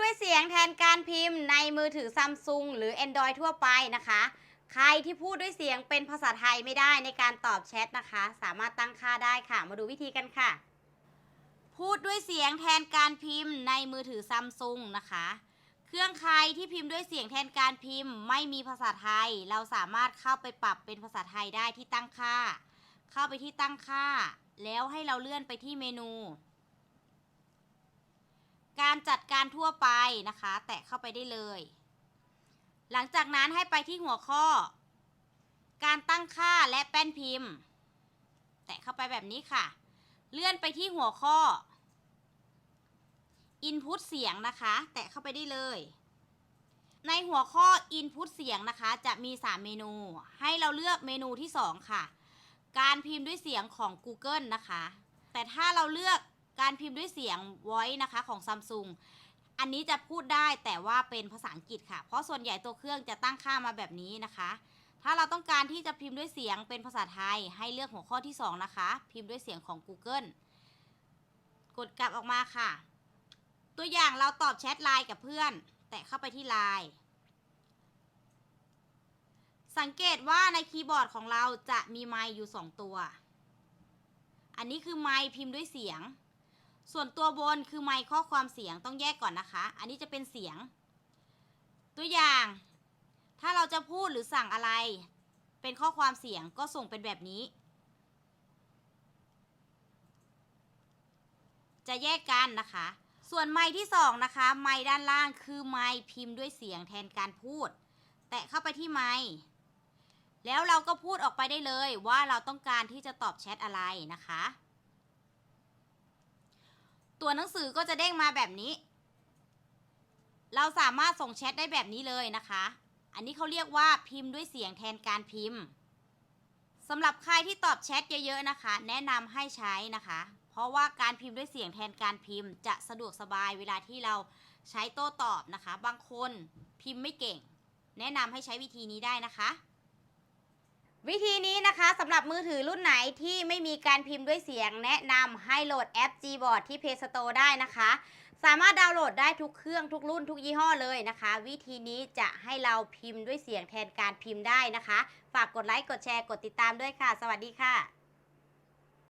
ด้วยเสียงแทนการพิมพ์ในมือถือซัมซุงหรือ Android ทั่วไปนะคะ ใครที่พูดด้วยเสียงเป็นภาษาไทยไม่ได้ในการตอบแชทนะคะ สามารถตั้งค่าได้ค่ะ มาดูวิธีกันค่ะ พูดด้วยเสียงแทนการพิมพ์ในมือถือซัมซุงนะคะ เครื่องใครที่พิมพ์ด้วยเสียงแทนการพิมพ์ ไม่มีภาษาไทย เราสามารถเข้าไปปรับเป็นภาษาไทยได้ที่ตั้งค่า เข้าไปที่ตั้งค่า แล้วให้เราเลื่อนไปที่เมนู การจัดการทั่วไปนะคะ แตะเข้าไปได้เลย หลังจากนั้นให้ไปที่หัวข้อ การตั้งค่าและแป้นพิมพ์ แตะเข้าไปแบบนี้ค่ะ เลื่อนไปที่หัวข้อ Input เสียงนะคะ แตะเข้าไปได้เลย ในหัวข้อ Input เสียงนะคะ จะมี 3 เมนู ให้เราเลือกเมนูที่ 2 ค่ะ การพิมพ์ด้วยเสียงของ Google นะคะ แต่ถ้าเราเลือก การพิมพ์ด้วยเสียง Voice นะคะของ Samsung อันนี้จะพูดได้แต่ว่าเป็นภาษาอังกฤษค่ะ เพราะส่วนใหญ่ตัวเครื่องจะตั้งค่ามาแบบนี้นะคะ ถ้าเราต้องการที่จะพิมพ์ด้วยเสียงเป็นภาษาไทย ให้เลือกหัวข้อที่ 2 นะคะ พิมพ์ด้วยเสียงของ Google กดกลับออกมาค่ะ ตัวอย่างเราตอบแชทไลน์กับเพื่อน แตะเข้าไปที่ไลน์สังเกตว่าในคีย์บอร์ดของเราจะมีไมค์อยู่ 2 ตัว อันนี้คือไมค์พิมพ์ด้วยเสียง ส่วนตัวบนคือไมค์ข้อความเสียงต้องแยกก่อนนะคะ อันนี้จะเป็นเสียง ตัวอย่าง ถ้าเราจะพูดหรือสั่งอะไร เป็นข้อความเสียงก็ส่งเป็นแบบนี้ จะแยกกันนะคะ ส่วนไมค์ที่สองนะคะ ไมค์ด้านล่างคือไมค์พิมพ์ด้วยเสียงแทนการพูด แตะเข้าไปที่ไมค์แล้วเราก็พูดออกไปได้เลยว่าเราต้องการที่จะตอบแชทอะไรนะคะ ตัวหนังสือก็จะเด้งมาแบบนี้ เราสามารถส่งแชทได้แบบนี้เลยนะคะ อันนี้เขาเรียกว่าพิมพ์ด้วยเสียงแทนการพิมพ์สำหรับใครที่ตอบแชทเยอะ ๆนะคะ แนะนำให้ใช้นะคะ เพราะว่าการพิมพ์ด้วยเสียงแทนการพิมพ์ จะสะดวกสบายเวลาที่เราใช้โต้ตอบนะคะ บางคนพิมพ์ไม่เก่ง แนะนำให้ใช้วิธีนี้ได้นะคะ วิธีนี้นะคะสำหรับมือถือรุ่นไหนที่ไม่มีการพิมพ์ด้วยเสียง แนะนำให้โหลดแอป Gboard ที่ Play Store ได้นะคะ สามารถดาวน์โหลดได้ทุกเครื่องทุกรุ่นทุกยี่ห้อเลยนะคะ วิธีนี้จะให้เราพิมพ์ด้วยเสียงแทนการพิมพ์ได้นะคะ ฝากกดไลค์กดแชร์กดติดตามด้วยค่ะ สวัสดีค่ะ